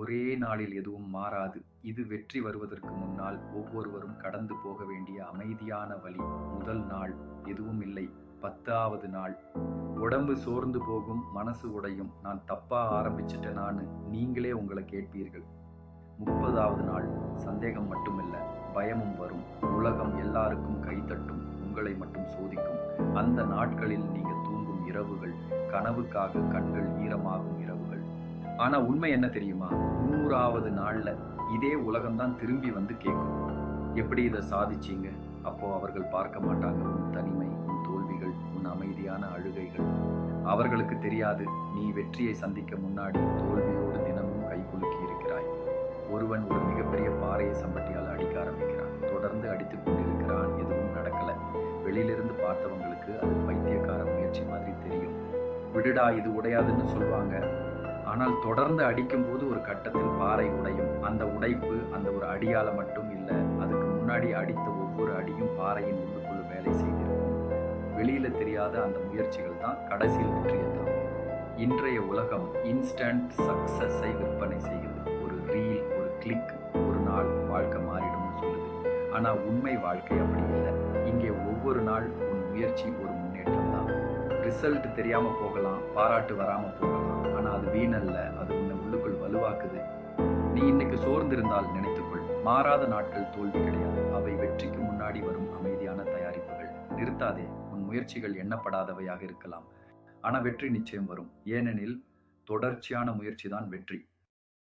ஒரே நாளில் எதுவும் மாறாது. இது வெற்றி வருவதற்கு முன்னால் ஒவ்வொருவரும் கடந்து போக வேண்டிய அமைதியான வழி. முதல் நாள் எதுவும் இல்லை. பத்தாவது நாள். உடம்பு சோர்ந்து போகும் மனசு உடையும். நான் தப்பா ஆரம்பிச்சிட்டேனான்னு நீங்களே உங்களை கேட்பீர்கள். முப்பதாவது நாள். சந்தேகம் மட்டுமில்ல. பயமும் வரும். உலகம் எல்லாருக்கும் கைத்தட்டும் உங்களை மட்டும் சோதிக்கும். அந்த நாட்களில் நீங்க தூங்கும் இரவுகள் கனவுக்காக கண்கள் ஈரமாகும் இரவு. ஆனா உண்மை என்ன தெரியுமா? நூறாவது நாள்ல இதே உலகம்தான் திரும்பி வந்து கேட்கும். எப்படி இதை சாதிச்சீங்க? அப்போ அவர்கள் பார்க்க மாட்டாங்க. உன் தனிமை உன் தோல்விகள் உன் அமைதியான அழுகைகள். அவர்களுக்கு தெரியாது நீ வெற்றியை சந்திக்க முன்னாடி தோல்வியோடு தினமும் கைகுலுக்கி இருக்கிறாய். ஒருவன் ஒரு மிகப்பெரிய பாறையை சம்பட்டியால் அடிக்க ஆரம்பிக்கிறான். தொடர்ந்து அடித்துக் கொண்டிருக்கிறான். எதுவும் நடக்கல. வெளியிலிருந்து பார்த்தவங்களுக்கு அது பைத்தியக்கார முயற்சி மாதிரி தெரியும். விடுடா இது உடையாதுன்னு சொல்லுவாங்க ஆனால் தொடர்ந்து அடிக்கும்போது ஒரு கட்டத்தில் பாறை உடையும். அந்த உடைப்பு அந்த ஒரு அடியால மட்டும் இல்லை அதுக்கு முன்னாடி அடித்த ஒவ்வொரு அடியும் பாறையின் உள்ளுக்குள்ள வேலை செய்திருக்கும். வெளியில தெரியாத அந்த முயற்சிகள் தான் கடைசியில் வெற்றியை தரும். இன்றைய உலகம் இன்ஸ்டன்ட் சக்சஸை விற்பனை செய்கிறது. ஒரு ரீல் ஒரு கிளிக் ஒரு நாள் வாழ்க்கை மாறிடும்னு சொல்லுது. ஆனால் உண்மை வாழ்க்கை அப்படி இல்லை. இங்கே ஒவ்வொரு நாள் உன் முயற்சி ஒரு முன்னேற்றம் தான். ரிசல்ட் தெரியாம போகலாம் பாராட்டு வராம போகலாம். ஆனா அது வீணல்ல அது உன்னை உள்ளுக்குள் வலுவாக்குது. நீ இன்னைக்கு சோர்ந்திருந்தால் நினைத்துக்கொள் மாறாத நாட்கள் தோல்வி கிடையாது. அவை வெற்றிக்கு முன்னாடி வரும் அமைதியான தயாரிப்புகள். நிறுத்தாதே உன் முயற்சிகள் எண்ணப்படாதவையாக இருக்கலாம். ஆனா வெற்றி நிச்சயம் வரும். ஏனெனில் தொடர்ச்சியான முயற்சி தான் வெற்றி.